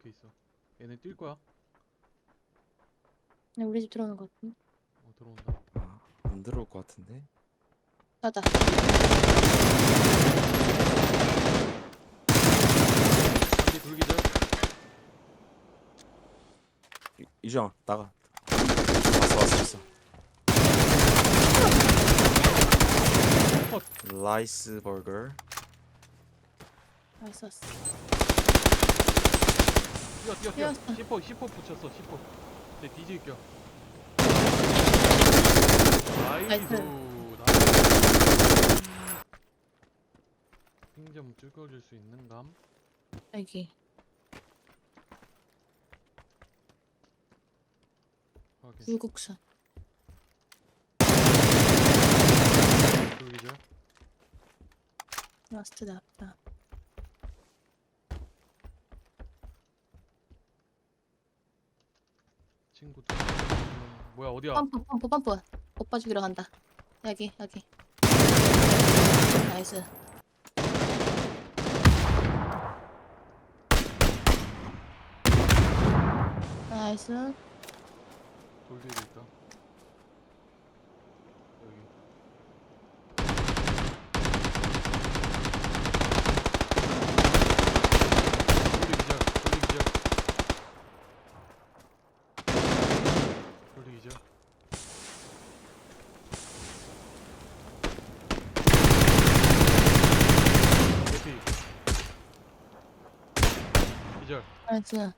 박혀 있어. 얘네 뛸 거야. 그냥 우리 집 들어오는 것 같은데. 어 들어온다. 아, 안 들어올 것 같은데. 가자. 한기 불기절. 이- 이주영 나가. 왔어 왔어 왔어. 컷. 라이스 버거. 알았어. 뛰어 뛰어 뛰어. 뛰었어. 10호 10호 붙였어 10호. 내 뒤질 겨. 나이스. 나이스. 핑점 찍어줄 수 있는감? 여기. 확인. 불국수. 불기절. 라스트 나왔다. 친구들. 뭐야 어디야? 펌프, 펌프, 펌프. 오빠 죽이러 간다. 여기, 여기. 나이스. 나이스. 돌 뒤에 있다. 여기. 돌리 기절. 돌리 기절. 돌리 기절. 개피. 기절. 나이스.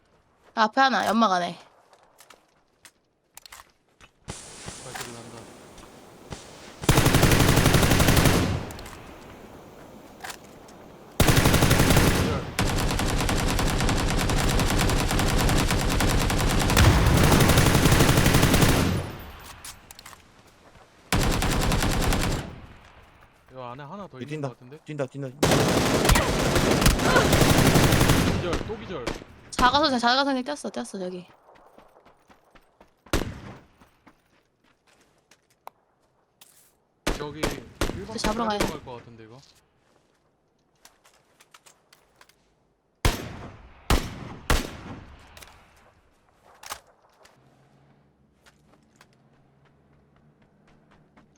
앞에 하나, 연막 안에. 발소리 난다. 기절. 여 안에 하나 더 있는 뛴다. 것 같은데? 뛴다 뛴다. 기절, 또 기절. 작아서, 작아서 뛰었어, 뛰었어, 저기. 저기 1번 잡으러 가야 돼. 갈것 같은데 이거.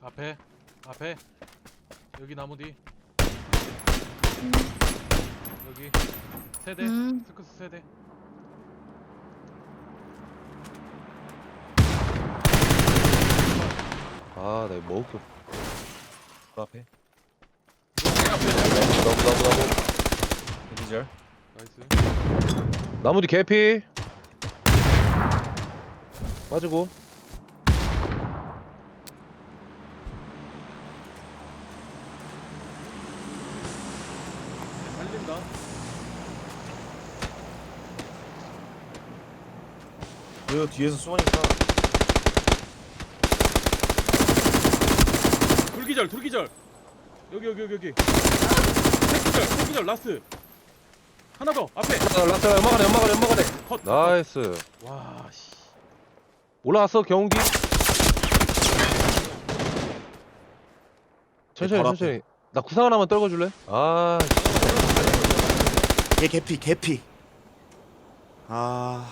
앞에 앞에 여기 나무 뒤 음, 여기 세대 음. 스크스 세대 아, 나 이거 먹을 게 없. 그 앞에. 나무, 나무, 나무. 기절. 나이스 나무 뒤 개피. 빠지고. 살린다 왜 뒤에서 쏘니까 불기절 불기절 여기 여기 여기 여기 새기절 새기절 라스 하나 더 앞에 아, 라스, 연막하네, 연막하네, 연막하네. 컷 나이스. 와씨 올라왔어, 경운기. 천천히, 바로 앞에. 천천히. 나 구상 하나만 떨궈줄래? 아, 얘 개피 개피. 아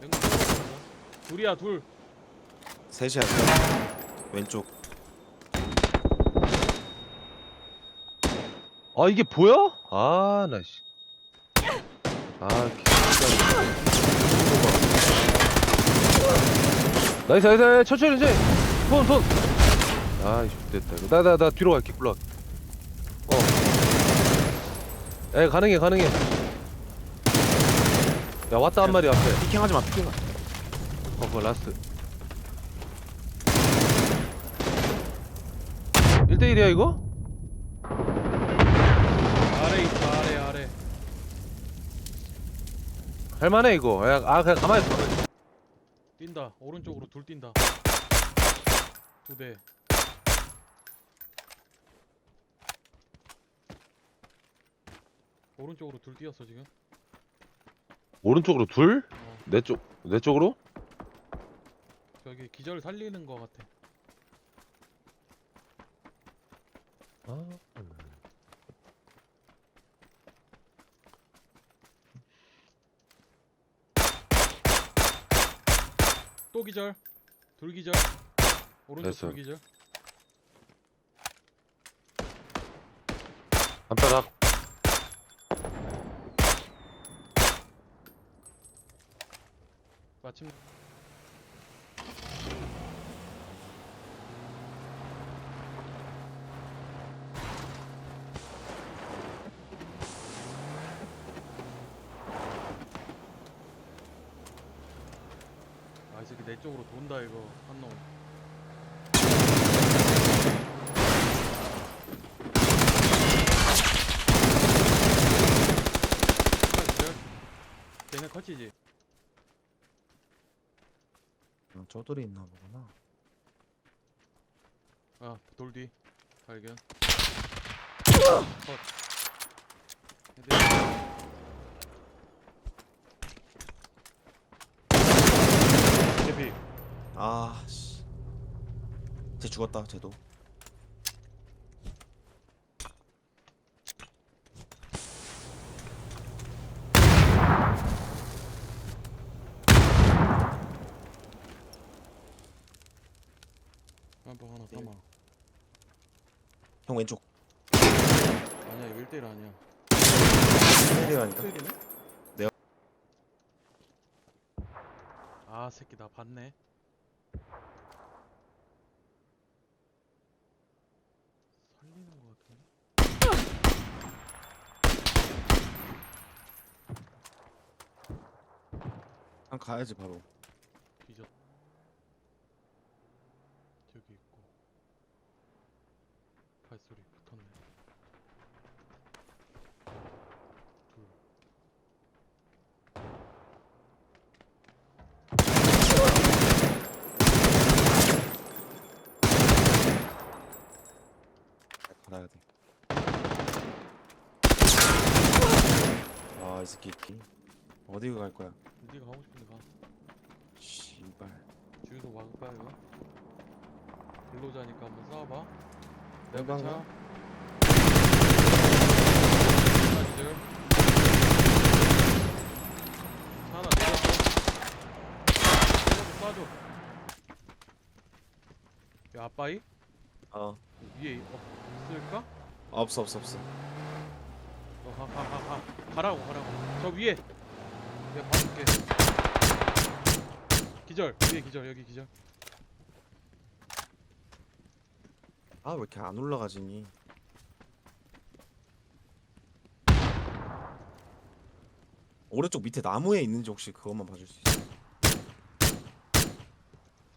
맹구 둘이야 둘 셋이야 셋. 왼쪽. 아 이게 보여? 아, 나 씨. 아, 진짜. 나이스, 나이스, 천천히, 천천히. 손, 손. 아, 이씨, 됐다. 이거. 나, 나, 나 뒤로 갈게, 굴러. 어. 에, 가능해, 가능해. 야, 왔다 한 마리 앞에. 피킹하지 마 피킹. 어, 그거 라스트. 1대1이야, 이거? 아래 있어 아래 아래 할만해, 이거. 야, 아, 그냥 가만히 있어. 뛴다 오른쪽으로 둘 뛴다 두대 오른쪽으로 둘 뛰었어 지금 오른쪽으로 둘? 어내 쪽, 내 쪽으로? 여기 기절 살리는 거 같아. 아, 또 기절. 둘 기절. 오른쪽 됐어. 둘 기절. 한바닥 마침 새끼 내 쪽으로 돈다 이거 한 놈. 걔네 컷이지. 어, 저돌이 있나 보구나. 아, 돌 뒤. 발견. 컷. 애들. 개피. 아, 씨. 쟤 죽었다, 쟤도. 한번 하나 네. 삼아. 형 왼쪽. 아니야, 이거 1대1 아니야. 때리라니까. 스킬이네? 내가- 아, 새끼 나 봤네. 살리는 거 같은데? 한 가야지 바로. 뒤졌. 저기 있고. 발소리 붙었네. 둘. 가야 돼. 아, 이 새끼. 어디 갈 거야? 네가 가고 싶은데 가. 씨발. 주유소 막을까 이거? 근로자니까 한번 싸워봐. 차. 하나 기절. 차 하나 내렸어. 쏴줘, 쏴줘. 야, 아빠이? 어. 위에 없을까? 아, 없어, 없어, 없어. 어, 가, 가, 가, 가. 가라고, 가라고. 저 위에. 내가 봐줄게. 기절, 위에 기절, 여기 기절. 아, 왜 이렇게 안 올라가지니? 오른쪽 밑에 나무에 있는지 혹시 그것만 봐줄 수 있어?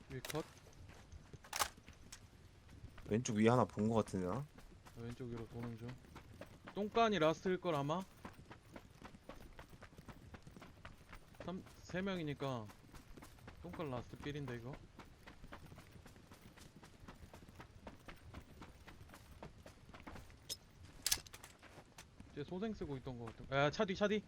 위에 컷. 왼쪽 위에 하나 본거 같은데 나? 왼쪽 위로 도는 중. 똥간이 라스트일 걸 아마. 3, 세 명이니까 똥간 라스트 필인데 이거. 쟤 소생 쓰고 있던 거 같아. 야, 차 뒤, 차 뒤.